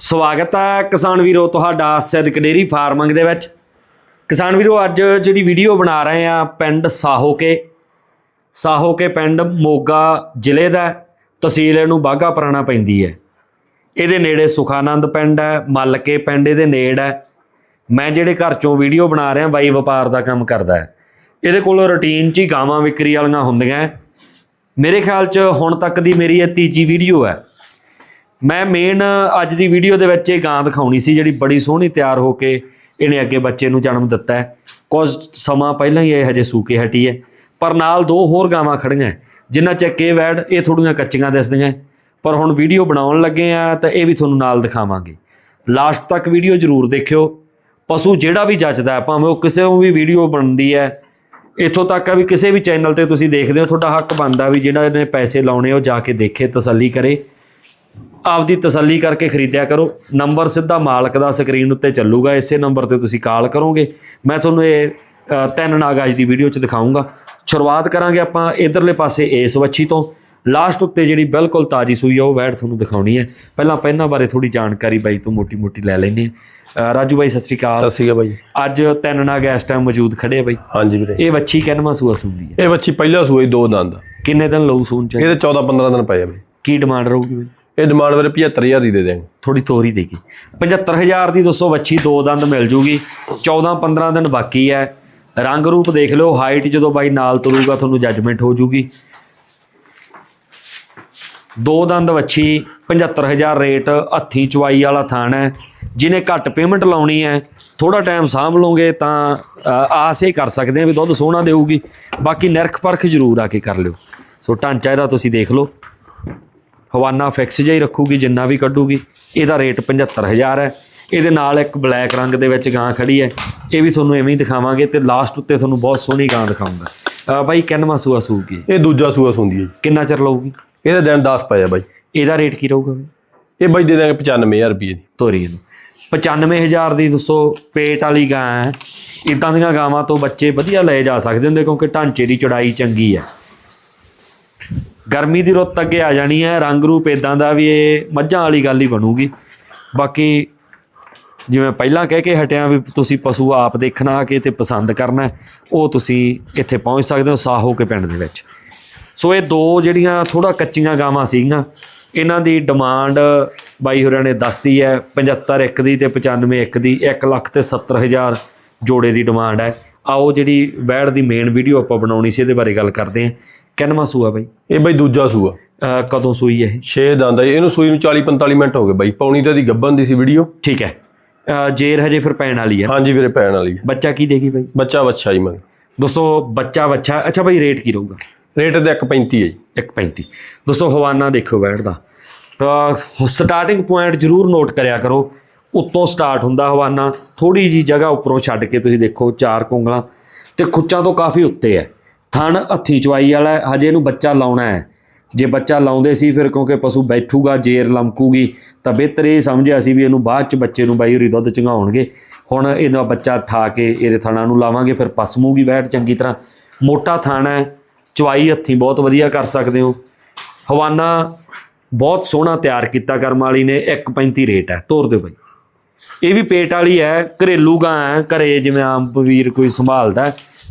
ਸਵਾਗਤ ਹੈ ਕਿਸਾਨ ਵੀਰੋ ਤੁਹਾਡਾ ਸਿੱਧਕ ਡੇਰੀ ਫਾਰਮਿੰਗ ਦੇ ਵਿੱਚ। ਕਿਸਾਨ ਵੀਰੋ, ਅੱਜ ਜਿਹੜੀ ਵੀਡੀਓ ਬਣਾ ਰਹੇ ਆ ਪਿੰਡ ਸਾਹੋਕੇ। ਸਾਹੋਕੇ ਪਿੰਡ ਮੋਗਾ ਜ਼ਿਲ੍ਹੇ ਦਾ ਤਹਿਸੀਲ ਇਹਨੂੰ ਬਾਗਾ ਪੁਰਾਣਾ ਪੈਂਦੀ ਹੈ। ਇਹਦੇ ਨੇੜੇ ਸੁਖਾਨੰਦ ਪਿੰਡ ਹੈ, ਮੱਲਕੇ ਪਿੰਡ ਇਹਦੇ ਨੇੜ ਹੈ। ਮੈਂ ਜਿਹੜੇ ਘਰ ਚੋਂ ਵੀਡੀਓ ਬਣਾ ਰਿਹਾ, ਬਾਈ ਵਪਾਰ ਦਾ ਕੰਮ ਕਰਦਾ ਹੈ। ਇਹਦੇ ਕੋਲ ਰੁਟੀਨ 'ਚ ਹੀ ਗਾਵਾਂ ਵਿਕਰੀ ਵਾਲੀਆਂ ਹੁੰਦੀਆਂ ਹੈ। ਮੇਰੇ ਖਿਆਲ 'ਚ ਹੁਣ ਤੱਕ ਦੀ ਮੇਰੀ ਇਹ ਤੀਜੀ ਵੀਡੀਓ ਹੈ। ਮੈਂ ਮੇਨ ਅੱਜ ਦੀ ਵੀਡੀਓ ਦੇ ਵਿੱਚ ਇਹ ਗਾਂ ਦਿਖਾਉਣੀ ਸੀ ਜਿਹੜੀ ਬੜੀ ਸੋਹਣੀ ਤਿਆਰ ਹੋ ਕੇ ਇਹਨੇ ਅੱਗੇ ਬੱਚੇ ਨੂੰ ਜਨਮ ਦਿੱਤਾ ਹੈ। ਕੁਝ ਸਮਾਂ ਪਹਿਲਾਂ ਹੀ ਇਹ ਹਜੇ ਸੂਕੇ ਹਟੀ ਹੈ ਪਰ ਨਾਲ ਦੋ ਹੋਰ ਗਾਵਾਂ ਖੜੀਆਂ ਹੈ, ਜਿਨ੍ਹਾਂ ਚ ਕੇ ਇਹ ਵੈੜ ਇਹ ਥੋੜੀਆਂ ਕੱਚੀਆਂ ਦਿਸਦੀਆਂ ਪਰ ਹੁਣ ਵੀਡੀਓ ਬਣਾਉਣ ਲੱਗੇ ਆ ਤਾਂ ਇਹ ਵੀ ਤੁਹਾਨੂੰ ਨਾਲ ਦਿਖਾਵਾਂਗੇ। ਲਾਸਟ ਤੱਕ ਵੀਡੀਓ ਜ਼ਰੂਰ ਦੇਖਿਓ। ਪਸ਼ੂ ਜਿਹੜਾ ਵੀ ਜੱਜਦਾ ਹੈ ਭਾਵੇਂ ਉਹ ਕਿਸੇ ਨੂੰ ਵੀ ਵੀਡੀਓ ਬਣਦੀ ਹੈ ਇੱਥੋਂ ਤੱਕ ਆ ਵੀ ਕਿਸੇ ਵੀ ਚੈਨਲ ਤੇ ਤੁਸੀਂ ਦੇਖਦੇ ਹੋ ਤੁਹਾਡਾ ਹੱਕ ਬਣਦਾ ਵੀ ਜਿਹੜਾ ਇਹਨੇ ਪੈਸੇ ਲਾਉਣੇ ਉਹ ਜਾ ਕੇ ਦੇਖੇ ਤਸੱਲੀ ਕਰੇ। ਆਪਦੀ ਤਸੱਲੀ ਕਰਕੇ ਖਰੀਦਿਆ ਕਰੋ। ਨੰਬਰ ਸਿੱਧਾ ਮਾਲਕ ਦਾ ਸਕਰੀਨ ਉੱਤੇ ਚੱਲੂਗਾ। ਇਸੇ ਨੰਬਰ ਤੇ ਤੁਸੀਂ ਕਾਲ ਕਰੋਗੇ। ਮੈਂ ਤੁਹਾਨੂੰ ਇਹ ਤਿੰਨ ਨਾਗ ਅੱਜ ਦੀ ਵੀਡੀਓ 'ਚ ਦਿਖਾਉਂਗਾ ਸ਼ੁਰੂਆਤ ਕਰਾਂਗੇ ਆਪਾਂ ਇਧਰਲੇ ਪਾਸੇ ਇਸ ਵੱਛੀ ਤੋਂ। ਲਾਸਟ ਉੱਤੇ ਜਿਹੜੀ ਬਿਲਕੁਲ ਤਾਜੀ ਸੂਈ ਆ ਉਹ ਵੈੜ ਤੁਹਾਨੂੰ ਦਿਖਾਉਣੀ ਹੈ। ਪਹਿਲਾਂ ਪਹਿਨਾਂ ਬਾਰੇ ਥੋੜੀ ਜਾਣਕਾਰੀ ਬਾਈ ਤੋਂ ਮੋਟੀ-ਮੋਟੀ ਲੈ ਲੈਂਦੇ ਆ ਰਾਜੂ ਬਾਈ ਸਤਿ ਸ਼੍ਰੀ ਅਕਾਲ। ਸਤਿ ਸ਼੍ਰੀ ਅਕਾਲ ਬਾਈ। ਅੱਜ ਤਿੰਨ ਨਾਗ ਇਸ ਟਾਈਮ ਮੌਜੂਦ ਖੜੇ ਆ ਬਾਈ। ਹਾਂਜੀ ਵੀਰੇ। ਇਹ ਵੱਛੀ ਕਿੰਨਵਾਂ ਸੂਆ ਸੂੰਦੀ ਹੈ? ਇਹ ਬੱਚੀ ਪਹਿਲਾ ਸੂਈ ਦੋ ਦੰਦ। ਕਿੰਨੇ ਦਿਨ ਲਊ ਸੂਣ ਚ? ਇਹਦੇ 14 15 ਦਿਨ ਪਏ ਆ ਵੀਰੇ ਕੀ ਡਿਮਾਂਡ ਰਹੂਗੀ ਬਾਈ? ਇਹ ਡਿਮਾਂਡ ਵੀਰੇ 75000 ਦੀ ਦੇ ਦੇਵਾਂਗੇ ਥੋੜੀ ਤੋਰੀ ਦੇਗੀ 75000 ਦੀ ਦੋਸਤੋ ਵੱਛੀ ਦੋ ਦੰਦ ਮਿਲ ਜੂਗੀ 14 15 ਦਿਨ ਬਾਕੀ ਹੈ। ਰੰਗ ਰੂਪ ਦੇਖ ਲਿਓ ਹਾਈਟ ਜਦੋਂ ਬਾਈ ਨਾਲ ਤੁਰੂਗਾ ਤੁਹਾਨੂੰ ਜੱਜਮੈਂਟ ਹੋ ਜੂਗੀ। ਦੋ ਦੰਦ ਵੱਛੀ 75000 ਰੇਟ ਹੱਥੀ ਚਵਾਈ ਵਾਲਾ ਥਾਣ ਹੈ। ਜਿਹਨੇ ਘੱਟ ਪੇਮੈਂਟ ਲਾਉਣੀ ਹੈ ਥੋੜਾ ਟਾਈਮ ਸਾਂਭ ਲਓਗੇ ਤਾਂ ਆਸ ਇਹ ਕਰ ਸਕਦੇ ਆ ਵੀ ਦੁੱਧ ਸੋਹਣਾ ਦੇਊਗੀ। ਬਾਕੀ ਨਿਰਖ ਪਰਖ ਜ਼ਰੂਰ ਆ ਕੇ ਕਰ ਲਿਓ। ਸੋ ਢਾਂਚਾ ਇਹਦਾ ਤੁਸੀਂ ਦੇਖ ਲਓ। ਹਵਾਨਾ ਫਿਕਸ ਜਿਹਾ ਹੀ ਰੱਖੂਗੀ ਜਿੰਨਾ ਵੀ ਕੱਢੂਗੀ ਇਹਦਾ ਰੇਟ 75000 ਹੈ। ਇਹਦੇ ਨਾਲ ਇੱਕ ਬਲੈਕ ਰੰਗ ਦੇ ਵਿੱਚ ਗਾਂ ਖੜੀ ਹੈ। ਇਹ ਵੀ ਤੁਹਾਨੂੰ ਐਵੇਂ ਹੀ ਦਿਖਾਵਾਂਗੇ ਤੇ ਲਾਸਟ ਉੱਤੇ ਤੁਹਾਨੂੰ ਬਹੁਤ ਸੋਹਣੀ ਗਾਂ ਦਿਖਾਉਂਗਾ ਬਾਈ ਕਿੰਨਵਾਂ ਸੂਆ ਸੂਗੀ ਇਹ? ਦੂਜਾ ਸੂਆ ਸੁੰਦੀ ਹੈ ਕਿੰਨਾ ਚਿਰ ਲਊਗੀ? ਇਹਦੇ ਦਿਨ 10 ਪਏ ਆ ਬਾਈ। ਇਹਦਾ ਰੇਟ ਕੀ ਰਹੂਗਾ? ਇਹ ਬਾਈ ਦੇ ਦਾਂਗੇ 95000 ਰੁਪਏ ਦੀ। ਤੋਰੀ ਇਹਨੂੰ। 95000 ਦੀ ਦੋਸਤੋ ਪੇਟ ਵਾਲੀ ਗਾਂ ਹੈ। ਇਦਾਂ ਦੀਆਂ ਗਾਵਾਂ ਤੋਂ ਬੱਚੇ ਵਧੀਆ ਲਏ ਜਾ ਸਕਦੇ ਹੁੰਦੇ ਕਿਉਂਕਿ ਢਾਂਚੇ ਦੀ ਚੌੜਾਈ ਚੰਗੀ ਹੈ। ਗਰਮੀ ਦੀ ਰੁੱਤ ਅੱਗੇ ਆ ਜਾਣੀ ਹੈ, ਰੰਗ ਰੂਪ ਇਦਾਂ ਦਾ ਵੀ ਇਹ ਮੱਝਾਂ ਵਾਲੀ ਗੱਲ ਹੀ ਬਣੂਗੀ। ਬਾਕੀ ਜਿਵੇਂ ਪਹਿਲਾਂ ਕਹਿ ਕੇ ਹਟਿਆ ਵੀ ਤੁਸੀਂ ਪਸ਼ੂ ਆਪ ਦੇਖਣਾ ਆ ਕੇ ਤੇ ਪਸੰਦ ਕਰਨਾ ਉਹ ਤੁਸੀਂ ਇੱਥੇ ਪਹੁੰਚ ਸਕਦੇ ਹੋ ਸਾਹੋ ਕੇ ਪਿੰਡ ਦੇ ਵਿੱਚ। ਸੋ ਇਹ ਦੋ ਜਿਹੜੀਆਂ ਥੋੜਾ ਕੱਚੀਆਂ ਗਾਵਾਂ ਸੀਗੀਆਂ, ਇਹਨਾਂ ਦੀ ਡਿਮਾਂਡ ਬਾਈ ਹੋਰਾਂ ਨੇ ਦੱਸਤੀ ਹੈ 75 ਇੱਕ ਦੀ ਤੇ 95 ਇੱਕ ਦੀ 1 ਲੱਖ ਤੇ 70 ਹਜ਼ਾਰ ਜੋੜੇ ਦੀ ਡਿਮਾਂਡ ਹੈ। ਆਓ ਜਿਹੜੀ ਵੈੜ ਦੀ ਮੇਨ ਵੀਡੀਓ ਆਪਾਂ ਬਣਾਉਣੀ ਸੀ, ਇਹਦੇ ਬਾਰੇ ਗੱਲ ਕਰਦੇ ਹਾਂ। ਕਿੰਨਵਾਂ ਸੂਆ ਬਾਈ? ਇਹ ਬਾਈ ਦੂਜਾ ਸੂਆ। ਅਹ ਕਦੋਂ ਸੂਈ ਇਹ? 6 ਦੰਦ ਆ ਜੀ। ਇਹਨੂੰ ਸੂਈ ਨੂੰ 40 45 ਮਿੰਟ ਹੋ ਗਏ ਬਾਈ। ਪੌਣੀ ਤੇ ਦੀ ਗੱਬਨ ਦੀ ਸੀ ਵੀਡੀਓ। ਠੀਕ ਹੈ। ਅਹ ਜੇਰ ਹਜੇ ਫਿਰ ਪੈਣ ਵਾਲੀ ਹੈ। ਹਾਂਜੀ ਵੀਰੇ ਪੈਣ ਵਾਲੀ ਹੈ। ਬੱਚਾ ਕੀ ਦੇਗੀ ਬਾਈ? ਬੱਚਾ ਬੱਚਾ ਹੀ ਮੰਗ ਦੋਸਤੋ ਬੱਚਾ ਬੱਚਾ ਅੱਛਾ ਬਾਈ ਰੇਟ ਕੀ ਰਹੂਗਾ? ਰੇਟ ਤੇ 135 ਹੈ ਜੀ। 135 ਦੋਸਤੋ ਹਵਾਨਾ ਦੇਖੋ ਬੈਠ ਦਾ। ਤਾਂ ਸਟਾਰਟਿੰਗ ਪੁਆਇੰਟ ਜ਼ਰੂਰ ਨੋਟ ਕਰਿਆ ਕਰੋ। ਉੱਤੋਂ ਸਟਾਰਟ ਹੁੰਦਾ ਹਵਾਨਾ। ਥੋੜੀ ਜੀ ਜਗ੍ਹਾ ਉੱਪਰੋਂ ਛੱਡ ਕੇ ਤੁਸੀਂ ਦੇਖੋ ਚਾਰ ਕੁੰਗਲਾਂ। ਤੇ ਖੁੱਚਾਂ ਤੋਂ ਕਾਫੀ ਉੱਤੇ ਹੈ। ਥਣ ਹੱਥੀ ਚਵਾਈ ਵਾਲਾ ਹਜੇ ਇਹਨੂੰ ਬੱਚਾ ਲਾਉਣਾ ਹੈ। ਜੇ ਬੱਚਾ ਲਾਉਂਦੇ ਸੀ ਫਿਰ ਕਿਉਂਕਿ ਪਸ਼ੂ ਬੈਠੂਗਾ, ਜੇਰ ਲਮਕੂਗੀ, ਤਾਂ ਬਿਹਤਰ ਇਹ ਸਮਝਿਆ ਸੀ ਵੀ ਇਹਨੂੰ ਬਾਅਦ ਚ ਬੱਚੇ ਨੂੰ ਬਾਈ ਹੋਰੀ ਦੁੱਧ ਚੰਗਾਉਣਗੇ। ਹੁਣ ਇਹਦਾ ਬੱਚਾ ਠਾ ਕੇ ਇਹਦੇ ਥਣਾਂ ਨੂੰ ਲਾਵਾਂਗੇ, ਫਿਰ ਪਸਮੂਗੀ ਬੈਠ ਚੰਗੀ ਤਰ੍ਹਾਂ। ਮੋਟਾ ਥਾਣਾ ਹੈ ਚਵਾਈ ਹੱਥੀ ਬਹੁਤ ਵਧੀਆ ਕਰ ਸਕਦੇ ਹੋ। ਹਵਾਨਾ ਬਹੁਤ ਸੋਹਣਾ ਤਿਆਰ ਕੀਤਾ ਕਰਮ ਵਾਲੀ ਨੇ 1.35 ਰੇਟ ਹੈ, ਤੋਰ ਦਿਓ ਬਾਈ। ਇਹ ਵੀ ਪੇਟ ਵਾਲੀ ਹੈ, ਘਰੇਲੂ ਗਾਂ ਹੈ, ਘਰੇ ਜਿਵੇਂ ਆਮ ਵੀਰ ਕੋਈ ਸੰਭਾਲਦਾ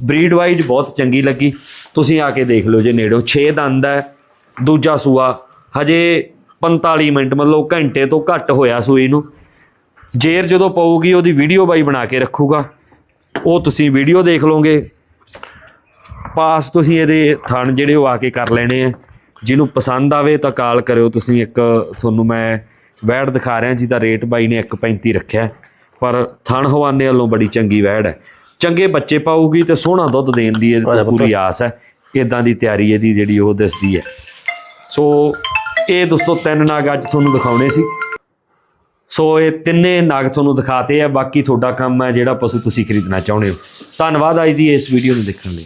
ਬਰੀਡ ਵਾਈਜ਼ ਬਹੁਤ ਚੰਗੀ ਲੱਗੀ। ਤੁਸੀਂ ਆ ਕੇ ਦੇਖ ਲਓ ਜੇ ਨੇੜੋਂ 6 ਦੰਦ ਹੈ, ਦੂਜਾ ਸੂਆ। ਹਜੇ 45 ਮਿੰਟ, ਮਤਲਬ ਘੰਟੇ ਤੋਂ ਘੱਟ ਹੋਇਆ ਸੂਈ ਨੂੰ। ਜੇਰ ਜਦੋਂ ਪਊਗੀ, ਉਹਦੀ ਵੀਡੀਓ ਬਾਈ ਬਣਾ ਕੇ ਰੱਖੂਗਾ। ਉਹ ਤੁਸੀਂ ਵੀਡੀਓ ਦੇਖ ਲਓਗੇ। ਪਾਸ ਤੁਸੀਂ ਇਹਦੇ ਥਣ ਜਿਹੜੇ ਉਹ ਆ ਕੇ ਕਰ ਲੈਣੇ ਆ। ਜਿਹਨੂੰ ਪਸੰਦ ਆਵੇ ਤਾਂ ਕਾਲ ਕਰਿਓ। ਤੁਸੀਂ ਇੱਕ ਤੁਹਾਨੂੰ ਮੈਂ ਵੈੜ ਦਿਖਾ ਰਿਹਾ ਜਿਹਦਾ ਰੇਟ ਬਾਈ ਨੇ 1.35 ਰੱਖਿਆ। ਪਰ ਥਣ ਹਵਾਨੇ ਵੱਲੋਂ ਬੜੀ ਚੰਗੀ ਵੈੜ ਹੈ। ਚੰਗੇ ਬੱਚੇ ਪਾਊਗੀ ਤੇ ਸੋਹਣਾ ਦੁੱਧ ਦੇਣ ਦੀ ਇਹਦੇ ਤੋਂ ਪੂਰੀ ਆਸ ਹੈ। ਇਦਾਂ ਦੀ ਤਿਆਰੀ ਇਹਦੀ ਜਿਹੜੀ ਉਹ ਦਿਸਦੀ ਹੈ। ਸੋ ਇਹ ਦੋਸਤੋ ਤਿੰਨ ਨਾਗ ਅੱਜ ਤੁਹਾਨੂੰ ਦਿਖਾਉਣੇ ਸੀ। ਸੋ ਇਹ ਤਿੰਨੇ ਨਾਗ ਤੁਹਾਨੂੰ ਦਿਖਾਤੇ ਆ। ਬਾਕੀ ਤੁਹਾਡਾ ਕੰਮ ਹੈ ਜਿਹੜਾ ਪਸ਼ੂ ਤੁਸੀਂ ਖਰੀਦਣਾ ਚਾਹੁੰਦੇ ਹੋ। ਧੰਨਵਾਦ ਅੱਜ ਦੀ ਇਸ ਵੀਡੀਓ ਨੂੰ ਦੇਖਣ ਲਈ।